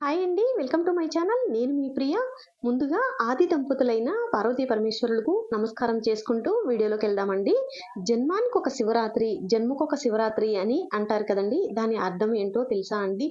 Hi అండి welcome to my channel. నేను మీ ప్రియ. ముందుగా ఆది దంపతులైన పార్వతీ పరమేశ్వరులకు నమస్కారం చేసుకుంటూ వీడియోలోకి వెళ్దామండి. జన్మానికి ఒక శివరాత్రి జన్మకు ఒక శివరాత్రి అని అంటారు కదండి. దాని అర్థం ఏంటో తెలుసా అండి?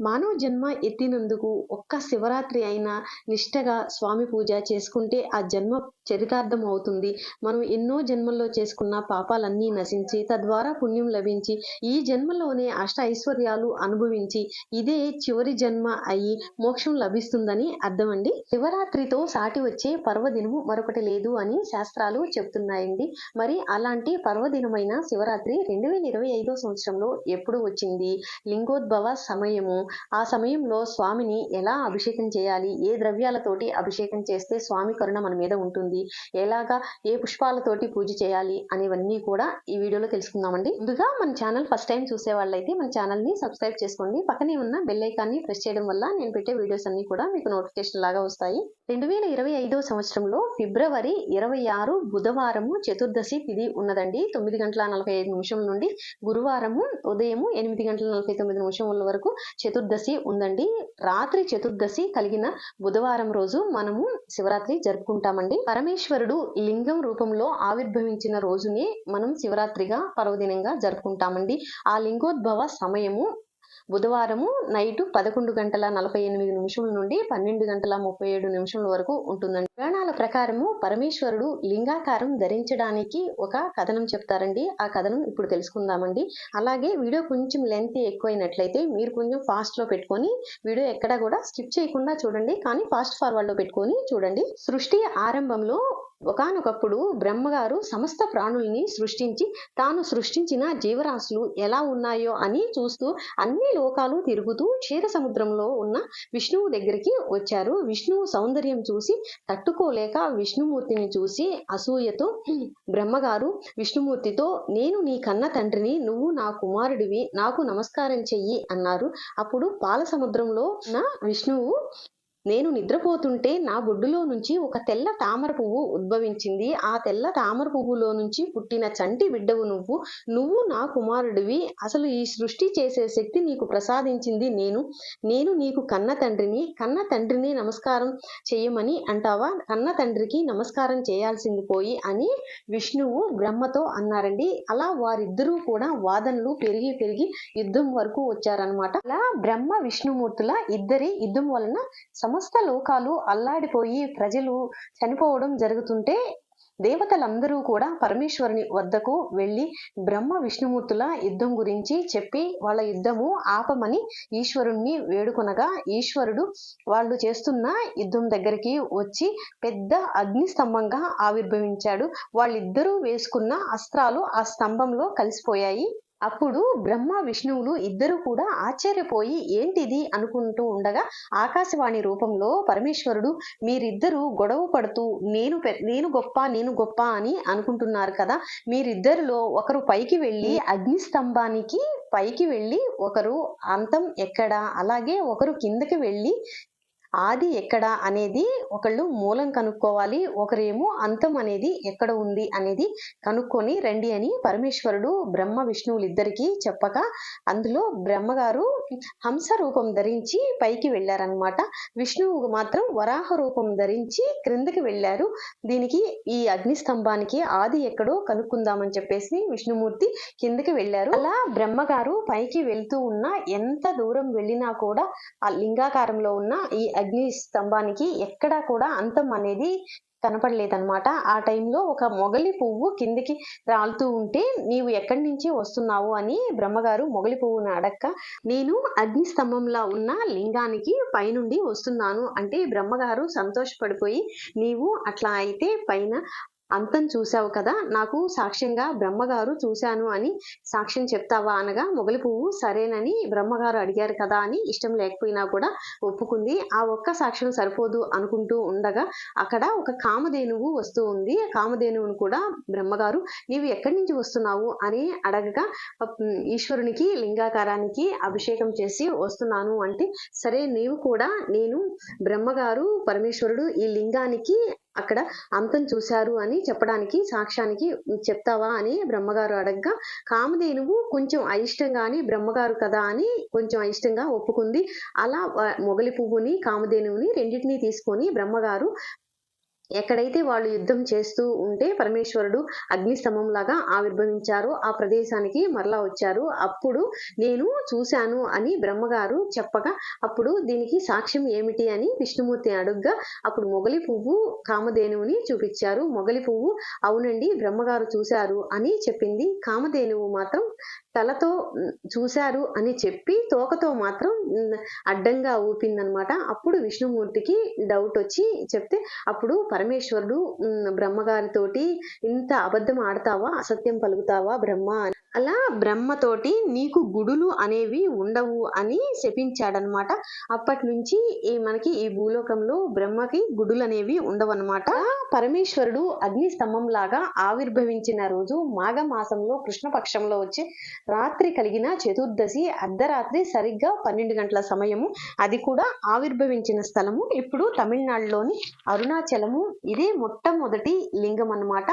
మానవ జన్మ ఎత్తినందుకు ఒక్క శివరాత్రి అయినా నిష్టగా స్వామి పూజ చేసుకుంటే ఆ జన్మ చరితార్థం అవుతుంది. మనం ఎన్నో జన్మల్లో చేసుకున్న పాపాలన్నీ నశించి తద్వారా పుణ్యం లభించి ఈ జన్మలోనే అష్ట ఐశ్వర్యాలు అనుభవించి ఇదే చివరి జన్మ అయి మోక్షం లభిస్తుందని అర్థం అండి శివరాత్రితో సాటి వచ్చే పర్వదినము మరొకటి లేదు అని శాస్త్రాలు చెప్తున్నాయండి. మరి అలాంటి పర్వదినమైన శివరాత్రి రెండు వేల ఇరవై ఐదో సంవత్సరంలో ఎప్పుడు వచ్చింది? లింగోద్భవ సమయము ఆ సమయంలో స్వామిని ఎలా అభిషేకం చేయాలి? ఏ ద్రవ్యాలతోటి అభిషేకం చేస్తే స్వామి కరుణ మన మీద ఉంటుంది? ఎలాగా ఏ పుష్పాలతోటి పూజ చేయాలి? అనేవన్నీ కూడా ఈ వీడియోలో తెలుసుకుందామండి. ముందుగా మన ఛానల్ ఫస్ట్ టైం చూసే వాళ్ళైతే మన ఛానల్ని సబ్స్క్రైబ్ చేసుకోండి. పక్కనే ఉన్న బెల్ ఐకాన్ని ప్రెస్ చేయడం వల్ల నేను పెట్టే వీడియోస్ అన్ని కూడా మీకు నోటిఫికేషన్ లాగా వస్తాయి. రెండు వేల ఇరవై ఐదో సంవత్సరంలో ఫిబ్రవరి ఇరవై ఆరు బుధవారము చతుర్దశి తిథి ఉన్నదండి. తొమ్మిది గంటల నలభై ఐదు నిమిషం నుండి గురువారము ఉదయము ఎనిమిది గంటల నలభై తొమ్మిది నిమిషం వరకు చతుర్దశి ఉందండి. రాత్రి చతుర్దశి కలిగిన బుధవారం రోజు మనము శివరాత్రి జరుపుకుంటామండి. పరమేశ్వరుడు లింగం రూపంలో ఆవిర్భవించిన రోజునే మనం శివరాత్రిగా పర్వదినంగా జరుపుకుంటామండి. ఆ లింగోద్భవ సమయము బుధవారము నైటు పదకొండు గంటల నలభై ఎనిమిది నిమిషముల నుండి పన్నెండు గంటల ముప్పై ఏడు నిమిషముల వరకు ఉంటుందండి. పురాణాల ప్రకారము పరమేశ్వరుడు లింగాకారం ధరించడానికి ఒక కథనం చెప్తారండి. ఆ కథనం ఇప్పుడు తెలుసుకుందామండి. అలాగే వీడియో కొంచెం లెంత్ ఎక్కువైనట్లయితే మీరు కొంచెం ఫాస్ట్లో పెట్టుకొని వీడియో ఎక్కడా కూడా స్కిప్ చేయకుండా చూడండి. కానీ ఫాస్ట్ ఫార్వర్డ్లో పెట్టుకొని చూడండి. సృష్టి ఆరంభంలో ఒకానొకప్పుడు బ్రహ్మగారు సమస్త ప్రాణుల్ని సృష్టించి తాను సృష్టించిన జీవరాశులు ఎలా ఉన్నాయో అని చూస్తూ అన్ని లోకాలు తిరుగుతూ క్షీర సముద్రంలో ఉన్న విష్ణువు దగ్గరికి వచ్చారు. విష్ణువు సౌందర్యం చూసి తట్టుకోలేక విష్ణుమూర్తిని చూసి అసూయతో బ్రహ్మగారు విష్ణుమూర్తితో నేను నీ కన్న తండ్రిని నువ్వు నా కుమారుడివి నాకు నమస్కారం చెయ్యి అన్నారు. అప్పుడు పాల సముద్రంలో ఉన్న విష్ణువు నేను నిద్రపోతుంటే నా బొడ్డులో నుంచి ఒక తెల్ల తామర పువ్వు ఉద్భవించింది. ఆ తెల్ల తామర పువ్వులో నుంచి పుట్టిన చంటి బిడ్డవు నువ్వు. నువ్వు నా కుమారుడివి. అసలు ఈ సృష్టి చేసే శక్తి నీకు ప్రసాదించింది నేను. నేను నీకు కన్న తండ్రిని కన్న తండ్రిని నమస్కారం చేయమని అంటావా? కన్న తండ్రికి నమస్కారం చేయాల్సింది పోయి అని విష్ణువు బ్రహ్మతో అన్నారండి. అలా వారిద్దరూ కూడా వాదనలు పెరిగి పెరిగి యుద్ధం వరకు వచ్చారనమాట అలా బ్రహ్మ విష్ణుమూర్తుల ఇద్దరి యుద్ధం వలన సమస్త లోకాలు అల్లాడిపోయి ప్రజలు చనిపోవడం జరుగుతుంటే దేవతలందరూ కూడా పరమేశ్వరుని వద్దకు వెళ్ళి బ్రహ్మ విష్ణుమూర్తుల యుద్ధం గురించి చెప్పి వాళ్ళ యుద్ధము ఆపమని ఈశ్వరుణ్ణి వేడుకొనగా ఈశ్వరుడు వాళ్ళు చేస్తున్న యుద్ధం దగ్గరికి వచ్చి పెద్ద అగ్ని స్తంభంగా ఆవిర్భవించాడు. వాళ్ళిద్దరూ వేసుకున్న అస్త్రాలు ఆ స్తంభంలో కలిసిపోయాయి. అప్పుడు బ్రహ్మ విష్ణువులు ఇద్దరు కూడా ఆశ్చర్యపోయి ఏంటిది అనుకుంటూ ఉండగా ఆకాశవాణి రూపంలో పరమేశ్వరుడు మీరిద్దరూ గొడవ పడుతూ నేను పె- నేను గొప్ప నేను గొప్ప అని అనుకుంటున్నారు కదా మీరిద్దరిలో ఒకరు పైకి వెళ్ళి అగ్ని స్తంభానికి పైకి వెళ్ళి ఒకరు అంతం ఎక్కడ అలాగే ఒకరు కిందకి వెళ్ళి ఆది ఎక్కడ అనేది ఒకళ్ళు మూలం కనుక్కోవాలి. ఒకరేమో అంతం అనేది ఎక్కడ ఉంది అనేది కనుక్కొని రండి అని పరమేశ్వరుడు బ్రహ్మ విష్ణువులు ఇద్దరికీ చెప్పగా అందులో బ్రహ్మగారు హంస రూపం ధరించి పైకి వెళ్ళారనమాట విష్ణువు మాత్రం వరాహ రూపం ధరించి క్రిందకి వెళ్ళారు. దీనికి ఈ అగ్ని స్తంభానికి ఆది ఎక్కడో కనుక్కుందామని చెప్పేసి విష్ణుమూర్తి కిందకి వెళ్ళారు. అలా బ్రహ్మగారు పైకి వెళ్తూ ఉన్న ఎంత దూరం వెళ్ళినా కూడా ఆ లింగాకారంలో ఉన్న ఈ అగ్ని స్తంభానికి ఎక్కడా కూడా అంతం అనేది కనపడలేదన్నమాట. ఆ టైంలో ఒక మొగలి పువ్వు కిందికి రాలుతూ ఉంటే నీవు ఎక్కడి నుంచి వస్తున్నావు? అని బ్రహ్మగారు మొగలి పువ్వును అడక్క నేను అగ్ని స్తంభంలా ఉన్న లింగానికి పైనుండి వస్తున్నాను. అంటే బ్రహ్మగారు సంతోషపడిపోయి నీవు అట్లా అయితే పైన అంతం చూశావు కదా? నాకు సాక్ష్యంగా బ్రహ్మగారు చూశాను అని సాక్ష్యం చెప్తావా అనగా మొగలి పువ్వు సరేనని బ్రహ్మగారు అడిగారు కదా అని ఇష్టం లేకపోయినా కూడా ఒప్పుకుంది. ఆ ఒక్క సాక్ష్యం సరిపోదు అనుకుంటూ ఉండగా అక్కడ ఒక కామధేనువు వస్తూ ఉంది. ఆ కామధేనువును కూడా బ్రహ్మగారు నీవు ఎక్కడి నుంచి వస్తున్నావు? అని అడగగా ఈశ్వరునికి లింగాకారానికి అభిషేకం చేసి వస్తున్నాను అంటే సరే నీవు కూడా నేను బ్రహ్మగారు పరమేశ్వరుడు ఈ లింగానికి అక్కడ అంతం చూశారు అని చెప్పడానికి సాక్ష్యానికి చెప్తావా అని బ్రహ్మగారు అడగ్గా కామధేనువు కొంచెం అయిష్టంగాని బ్రహ్మగారు కదా అని కొంచెం అయిష్టంగా ఒప్పుకుంది. అలా మొగలి పువ్వుని కామధేనువుని రెండింటినీ తీసుకొని బ్రహ్మగారు ఎక్కడైతే వాళ్ళు యుద్ధం చేస్తూ ఉంటే పరమేశ్వరుడు అగ్నిస్తంభం లాగా ఆవిర్భవించారో ఆ ప్రదేశానికి మరలా వచ్చారు. అప్పుడు నేను చూశాను అని బ్రహ్మగారు చెప్పగా అప్పుడు దీనికి సాక్ష్యం ఏమిటి అని విష్ణుమూర్తి అడుగ్గా అప్పుడు మొగలి పువ్వు కామధేనువుని చూపించారు. మొగలి పువ్వు అవునండి బ్రహ్మగారు చూశారు అని చెప్పింది. కామధేనువు మాత్రం తలతో చూశారు అని చెప్పి తోకతో మాత్రం అడ్డంగా ఊపిందనమాట అప్పుడు విష్ణుమూర్తికి డౌట్ వచ్చి చెప్తే అప్పుడు పరమేశ్వరుడు బ్రహ్మగారితోటి ఇంత అబద్ధం ఆడతావా? అసత్యం పలుకుతావా బ్రహ్మ అని అలా బ్రహ్మతోటి నీకు గుడులు అనేవి ఉండవు అని శపించాడనమాట. అప్పటి నుంచి ఈ మనకి ఈ భూలోకంలో బ్రహ్మకి గుడులు అనేవి ఉండవన్నమాట పరమేశ్వరుడు అగ్ని స్తంభం లాగా ఆవిర్భవించిన రోజు మాఘ మాసంలో కృష్ణపక్షంలో వచ్చే రాత్రి కలిగిన చతుర్దశి అర్ధరాత్రి సరిగ్గా పన్నెండు గంటల సమయము అది కూడా ఆవిర్భవించిన స్థలము. ఇప్పుడు తమిళనాడులోని అరుణాచలము ఇదే మొట్టమొదటి లింగం అన్నమాట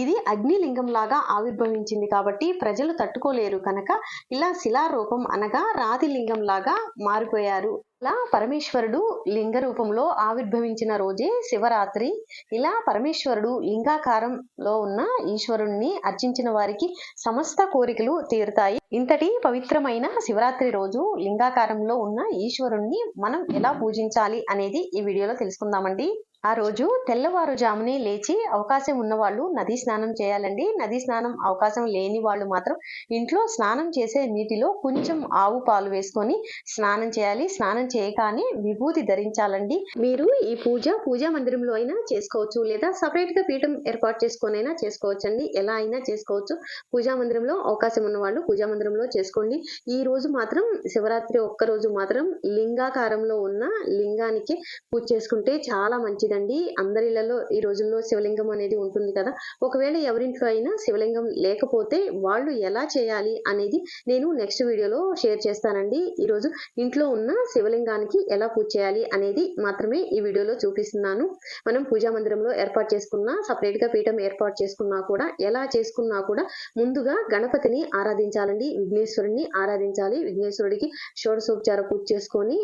ఇది అగ్నిలింగం లాగా ఆవిర్భవించింది కాబట్టి ప్రజలు తట్టుకోలేరు కనుక ఇలా శిలారూపం అనగా రాతి లింగం లాగా మారిపోయారు. ఇలా పరమేశ్వరుడు లింగ రూపంలో ఆవిర్భవించిన రోజే శివరాత్రి. ఇలా పరమేశ్వరుడు లింగాకారంలో ఉన్న ఈశ్వరుణ్ణి అర్చించిన వారికి సమస్త కోరికలు తీరుతాయి. ఇంతటి పవిత్రమైన శివరాత్రి రోజు లింగాకారంలో ఉన్న ఈశ్వరుణ్ణి మనం ఎలా పూజించాలి అనేది ఈ వీడియోలో తెలుసుకుందామండి. ఆ రోజు తెల్లవారుజామునే లేచి అవకాశం ఉన్నవాళ్ళు నది నదీ స్నానం చేయాలండి. నదీ స్నానం అవకాశం లేని వాళ్ళు మాత్రం ఇంట్లో స్నానం చేసే నీటిలో కొంచెం ఆవు పాలు వేసుకొని స్నానం చేయాలి. స్నానం చేయగానే విభూతి ధరించాలండి. మీరు ఈ పూజ పూజా మందిరంలో అయినా చేసుకోవచ్చు లేదా సపరేట్గా పీఠం ఏర్పాటు చేసుకొని అయినా చేసుకోవచ్చు అండి ఎలా అయినా చేసుకోవచ్చు. పూజా మందిరంలో అవకాశం ఉన్న వాళ్ళు పూజా మందిరంలో చేసుకోండి. ఈ రోజు మాత్రం శివరాత్రి ఒక్క రోజు మాత్రం లింగాకారంలో ఉన్న లింగానికి పూజ చేసుకుంటే చాలా మంచిదండి. అందరిలలో ఈ రోజుల్లో శివలింగం అనేది ఉంటుంది కదా. ఒకవేళ ఎవరింట్లో అయినా శివలింగం లేకపోతే వాళ్ళు ఎలా చేయాలి అనేది నేను నెక్స్ట్ వీడియోలో షేర్ చేస్తానండి. ఈరోజు ఇంట్లో ఉన్న శివలింగానికి ఎలా పూజ చేయాలి అనేది మాత్రమే ఈ వీడియోలో చూపిస్తున్నాను. మనం పూజా మందిరంలో ఏర్పాటు చేసుకున్నా సపరేట్గా పీఠం ఏర్పాటు చేసుకున్నా కూడా ఎలా చేసుకున్నా కూడా ముందుగా గణపతిని ఆరాధించాలండి. విఘ్నేశ్వరుడిని ఆరాధించాలి. విఘ్నేశ్వరుడికి షోడశోపచార పూజ చేసుకొని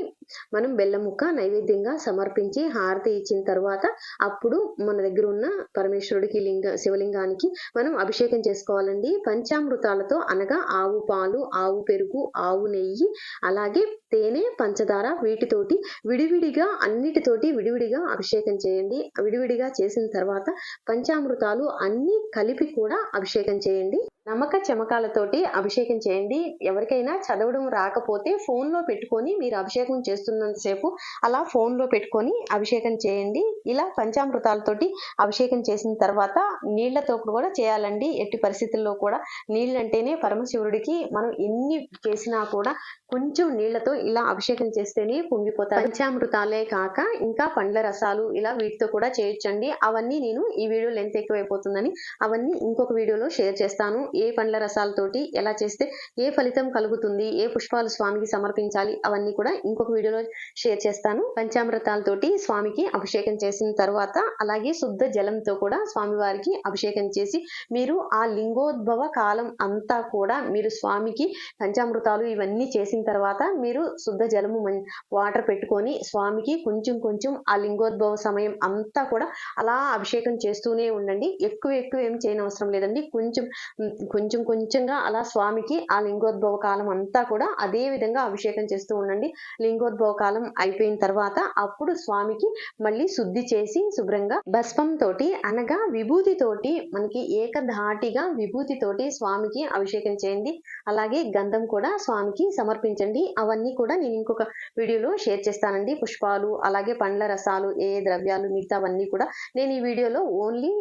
మనం బెల్లం ముక్క నైవేద్యంగా సమర్పించి హారతి ఇచ్చిన తర్వాత అప్పుడు మన దగ్గర ఉన్న పరమేశ్వరుడికి లింగ శివలింగానికి మనం అభిషేకం చేసుకోవాలండి. పంచామృతాలతో అనగా ఆవు పాలు ఆవు పెరుగు ఆవు నెయ్యి అలాగే తేనె పంచదార వీటితోటి విడివిడిగా అన్నిటితోటి విడివిడిగా అభిషేకం చేయండి. విడివిడిగా చేసిన తర్వాత పంచామృతాలు అన్ని కలిపి కూడా అభిషేకం చేయండి. నమ్మక చమకాలతోటి అభిషేకం చేయండి. ఎవరికైనా చదవడం రాకపోతే ఫోన్లో పెట్టుకొని మీరు అభిషేకం చేస్తున్నంతసేపు అలా ఫోన్లో పెట్టుకొని అభిషేకం చేయండి. ఇలా పంచామృతాలతోటి అభిషేకం చేసిన తర్వాత నీళ్ళతో కూడా చేయాలండి. ఎట్టి పరిస్థితుల్లో కూడా నీళ్ళంటేనే పరమశివుడికి మనం ఎన్ని చేసినా కూడా కొంచెం నీళ్ళతో ఇలా అభిషేకం చేస్తేనే పొంగిపోతారు. పంచామృతాలే కాక ఇంకా పండ్ల రసాలు ఇలా వీటితో కూడా చేయొచ్చండి. అవన్నీ నేను ఈ వీడియో లెంత్ ఎక్కువైపోతుందని అవన్నీ ఇంకొక వీడియోలో షేర్ చేస్తాను. ఏ పండ్ల రసాలతోటి ఎలా చేస్తే ఏ ఫలితం కలుగుతుంది ఏ పుష్పాలు స్వామికి సమర్పించాలి అవన్నీ కూడా ఇంకొక వీడియోలో షేర్ చేస్తాను. పంచామృతాలతోటి స్వామికి అభిషేకం చేసిన తర్వాత అలాగే శుద్ధ జలంతో కూడా స్వామివారికి అభిషేకం చేసి మీరు ఆ లింగోద్భవ కాలం అంతా కూడా మీరు స్వామికి పంచామృతాలు ఇవన్నీ చేసిన తర్వాత మీరు శుద్ధ జలము వాటర్ పెట్టుకొని స్వామికి కొంచెం కొంచెం ఆ లింగోద్భవ సమయం అంతా కూడా అలా అభిషేకం చేస్తూనే ఉండండి. ఎక్కువ ఎక్కువ ఏం చేయనవసరం లేదండి. కొంచెం కొంచెం కొంచెంగా అలా స్వామికి ఆ లింగోద్భవ కాలం అంతా కూడా అదే విధంగా అభిషేకం చేస్తూ ఉండండి. లింగోద్భవ కాలం అయిపోయిన తర్వాత అప్పుడు స్వామికి మళ్ళీ శుద్ధి చేసి శుభ్రంగా భస్మం తోటి అనగా విభూతితోటి మనకి ఏకధాటిగా విభూతితోటి స్వామికి అభిషేకం చేయండి. అలాగే గంధం కూడా స్వామికి సమర్పించండి. అవన్నీ కూడా నేను ఇంకొక వీడియోలో షేర్ చేస్తానండి. పుష్పాలు అలాగే పండ్ల రసాలు ఏ ఏ ద్రవ్యాలు మిగతావన్నీ కూడా నేను ఈ వీడియోలో ఓన్లీ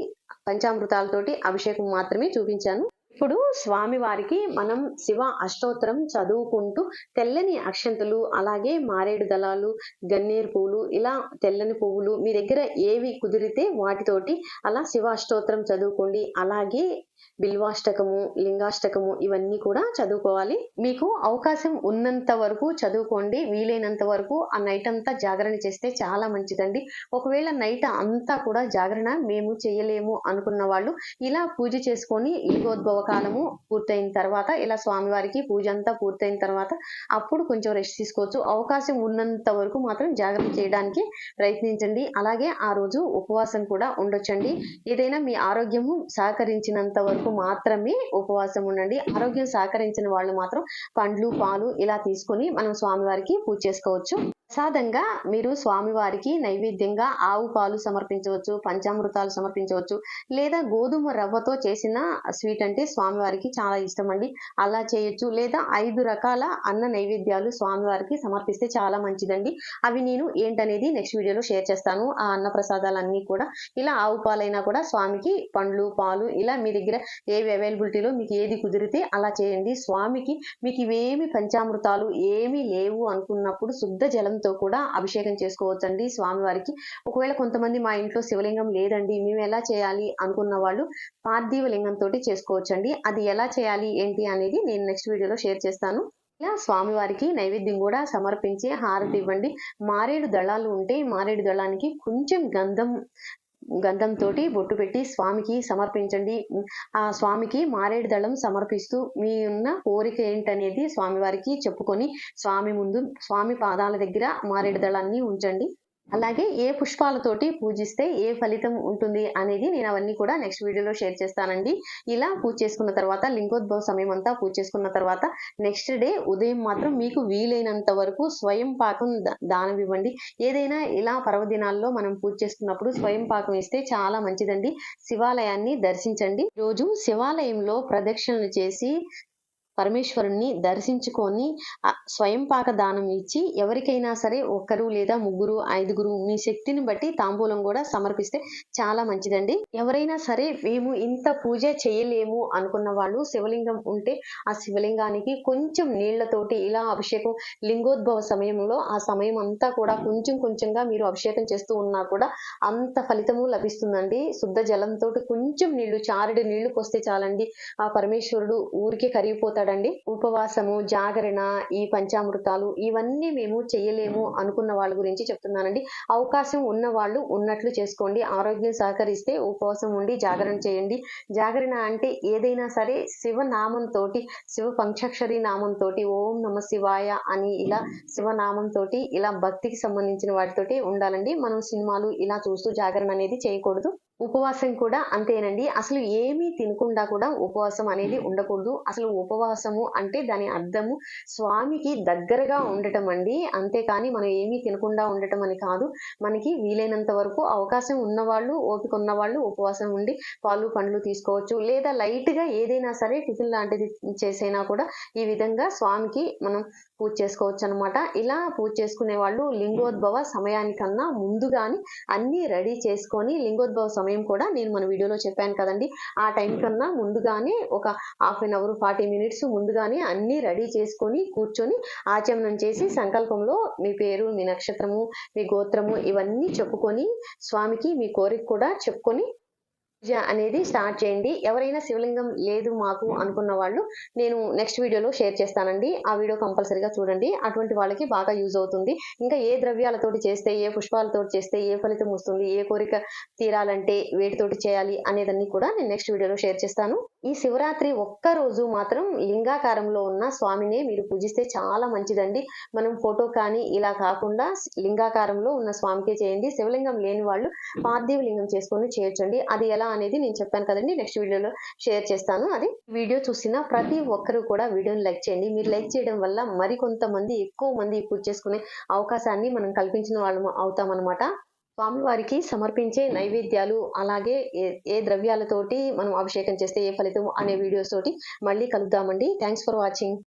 పంచామృతాలతోటి అభిషేకం మాత్రమే చూపించాను. ఇప్పుడు స్వామి వారికి మనం శివ అష్టోత్తరం చదువుకుంటూ తెల్లని అక్షంతలు అలాగే మారేడు దళాలు గన్నేరు పువ్వులు ఇలా తెల్లని పువ్వులు మీ దగ్గర ఏవి కుదిరితే వాటితోటి అలా శివ అష్టోత్తరం చదువుకోండి. అలాగే బిల్వాష్టకము లింగాష్టకము ఇవన్నీ కూడా చదువుకోవాలి. మీకు అవకాశం ఉన్నంత వరకు చదువుకోండి వీలైనంత వరకు ఆ నైట్ అంతా జాగరణ చేస్తే చాలా మంచిదండి. ఒకవేళ నైట్ అంతా కూడా జాగరణ మేము చేయలేము అనుకున్న వాళ్ళు ఇలా పూజ చేసుకొని లింగోద్భవ కాలము పూర్తయిన తర్వాత ఇలా స్వామివారికి పూజ అంతా పూర్తయిన తర్వాత అప్పుడు కొంచెం రెస్ట్ తీసుకోవచ్చు. అవకాశం ఉన్నంత వరకు మాత్రం జాగ్రత్త చేయడానికి ప్రయత్నించండి. అలాగే ఆ రోజు ఉపవాసం కూడా ఉండొచ్చండి. ఏదైనా మీ ఆరోగ్యము సహకరించినంత వరకు మాత్రమే ఉపవాసం ఉండండి. ఆరోగ్యం సహకరించిన వాళ్ళు మాత్రం పండ్లు పాలు ఇలా తీసుకొని మనం స్వామివారికి పూజ చేసుకోవచ్చు. ప్రసాదంగా మీరు స్వామివారికి నైవేద్యంగా ఆవు పాలు సమర్పించవచ్చు పంచామృతాలు సమర్పించవచ్చు లేదా గోధుమ రవ్వతో చేసిన స్వీట్ అంటే స్వామివారికి చాలా ఇష్టం అండి అలా చేయొచ్చు. లేదా ఐదు రకాల అన్న నైవేద్యాలు స్వామివారికి సమర్పిస్తే చాలా మంచిదండి. అవి నేను ఏంటనేది నెక్స్ట్ వీడియోలో షేర్ చేస్తాను. ఆ అన్న ప్రసాదాలన్నీ కూడా. ఇలా ఆవు పాలైనా కూడా స్వామికి పండ్లు పాలు ఇలా మీ దగ్గర ఏవి అవైలబిలిటీలో మీకు ఏది కుదిరితే అలా చేయండి. స్వామికి మీకు ఇవేమి పంచామృతాలు ఏమీ లేవు అనుకున్నప్పుడు శుద్ధ శివలింగంతో కూడా అభిషేకం చేసుకోవచ్చండి స్వామివారికి. ఒకవేళ కొంతమంది మా ఇంట్లో శివలింగం లేదండి మేము ఎలా చేయాలి అనుకున్న వాళ్ళు పార్థివ లింగంతో చేసుకోవచ్చండి. అది ఎలా చేయాలి ఏంటి అనేది నేను నెక్స్ట్ వీడియోలో షేర్ చేస్తాను. ఇలా స్వామివారికి నైవేద్యం కూడా సమర్పించి హారతి ఇవ్వండి. మారేడు దళాలు ఉంటే మారేడు దళానికి కొంచెం గంధం గంధంతో బొట్టు పెట్టి స్వామికి సమర్పించండి. ఆ స్వామికి మారేడు దళం సమర్పిస్తూ మీ ఉన్న కోరిక ఏంటనేది స్వామివారికి చెప్పుకొని స్వామి ముందు స్వామి పాదాల దగ్గర మారేడు దళాన్ని ఉంచండి. అలాగే ఏ పుష్పాలతోటి పూజిస్తే ఏ ఫలితం ఉంటుంది అనేది నేను అవన్నీ కూడా నెక్స్ట్ వీడియోలో షేర్ చేస్తానండి. ఇలా పూజ చేసుకున్న తర్వాత లింగోద్భవ సమయం అంతా పూజ చేసుకున్న తర్వాత నెక్స్ట్ డే ఉదయం మాత్రం మీకు వీలైనంత వరకు స్వయం పాకం దా- దానం ఇవ్వండి. ఏదైనా ఇలా పర్వదినాల్లో మనం పూజ చేసుకున్నప్పుడు స్వయం పాకం ఇస్తే చాలా మంచిదండి. శివాలయాన్ని దర్శించండి. రోజు శివాలయంలో ప్రదక్షిణలు చేసి పరమేశ్వరుణ్ణి దర్శించుకొని స్వయం పాక దానం ఇచ్చి ఎవరికైనా సరే ఒక్కరు లేదా ముగ్గురు ఐదుగురు మీ శక్తిని బట్టి తాంబూలం కూడా సమర్పిస్తే చాలా మంచిదండి. ఎవరైనా సరే మేము ఇంత పూజ చేయలేము అనుకున్న వాళ్ళు శివలింగం ఉంటే ఆ శివలింగానికి కొంచెం నీళ్ళతోటి ఇలా అభిషేకం లింగోద్భవ సమయంలో ఆ సమయం అంతా కూడా కొంచెం కొంచెంగా మీరు అభిషేకం చేస్తూ ఉన్నా కూడా అంత ఫలితము లభిస్తుందండి. శుద్ధ జలంతో కొంచెం నీళ్ళు చారుడు నీళ్ళు పోస్తే చాలండి. ఆ పరమేశ్వరుడు ఊరికే చెప్తాడండి ఉపవాసము జాగరణ ఈ పంచామృతాలు ఇవన్నీ మేము చేయలేము అనుకున్న వాళ్ళ గురించి చెప్తున్నానండి. అవకాశం ఉన్న వాళ్ళు ఉన్నట్లు చేసుకోండి. ఆరోగ్యం సహకరిస్తే ఉపవాసం ఉండి జాగరణ చేయండి. జాగరణ అంటే ఏదైనా సరే శివనామంతో శివ పంచాక్షరి నామంతో ఓం నమ శివాయ అని ఇలా శివనామంతో ఇలా భక్తికి సంబంధించిన వాటితోటి ఉండాలండి. మనం సినిమాలు ఇలా చూస్తూ జాగరణ అనేది చేయకూడదు. ఉపవాసం కూడా అంతేనండి. అసలు ఏమీ తినకుండా కూడా ఉపవాసం అనేది ఉండకూడదు. అసలు ఉపవాసము అంటే దాని అర్థము స్వామికి దగ్గరగా ఉండటం అండి. అంతేకాని మనం ఏమీ తినకుండా ఉండటం అని కాదు. మనకి వీలైనంత వరకు అవకాశం ఉన్నవాళ్ళు ఓపిక ఉన్నవాళ్ళు ఉపవాసం ఉండి పాలు పండ్లు తీసుకోవచ్చు. లేదా లైట్గా ఏదైనా సరే టిఫిన్ లాంటిది చేసైనా కూడా ఈ విధంగా స్వామికి మనం పూజ చేసుకోవచ్చు అనమాట ఇలా పూజ చేసుకునే వాళ్ళు లింగోద్భవ సమయానికన్నా ముందుగానే అన్ని రెడీ చేసుకొని లింగోద్భవ సమయం కూడా నేను మన వీడియోలో చెప్పాను కదండి. ఆ టైం కన్నా ముందుగానే ఒక half an hour forty minutes ముందుగానే అన్ని రెడీ చేసుకొని కూర్చొని ఆచమనం చేసి సంకల్పంలో మీ పేరు మీ నక్షత్రము మీ గోత్రము ఇవన్నీ చెప్పుకొని స్వామికి మీ కోరిక కూడా చెప్పుకొని పూజ అనేది స్టార్ట్ చేయండి. ఎవరైనా శివలింగం లేదు మాకు అనుకున్న వాళ్ళు నేను నెక్స్ట్ వీడియోలో షేర్ చేస్తానండి. ఆ వీడియో కంపల్సరీగా చూడండి. అటువంటి వాళ్ళకి బాగా యూజ్ అవుతుంది. ఇంకా ఏ ద్రవ్యాలతోటి చేస్తే ఏ పుష్పాలతోటి చేస్తే ఏ ఫలితం వస్తుంది ఏ కోరిక తీరాలంటే వేటితోటి చేయాలి అనేదన్నీ కూడా నేను నెక్స్ట్ వీడియోలో షేర్ చేస్తాను. ఈ శివరాత్రి ఒక్క రోజు మాత్రం లింగాకారంలో ఉన్న స్వామినే మీరు పూజిస్తే చాలా మంచిదండి. మనం ఫోటో కానీ ఇలా కాకుండా లింగాకారంలో ఉన్న స్వామికే చేయండి. శివలింగం లేని వాళ్ళు పార్థివ లింగం చేసుకొని చేయొచ్చండి. అది ఎలా అనేది నేను చెప్పాను కదండి. నెక్స్ట్ వీడియోలో షేర్ చేస్తాను. అది వీడియో చూసిన ప్రతి ఒక్కరూ కూడా వీడియోని లైక్ చేయండి. మీరు లైక్ చేయడం వల్ల మరికొంతమంది ఎక్కువ మంది పూజ చేసుకునే అవకాశాన్ని మనం కల్పించిన వాళ్ళం అవుతామన్నమాట. స్వామివారికి సమర్పించే నైవేద్యాలు అలాగే ఏ ఏ ద్రవ్యాలతోటి మనం అభిషేకం చేస్తే ఏ ఫలితం అనే వీడియోస్ తోటి మళ్ళీ కలుద్దామండి. Thanks for watching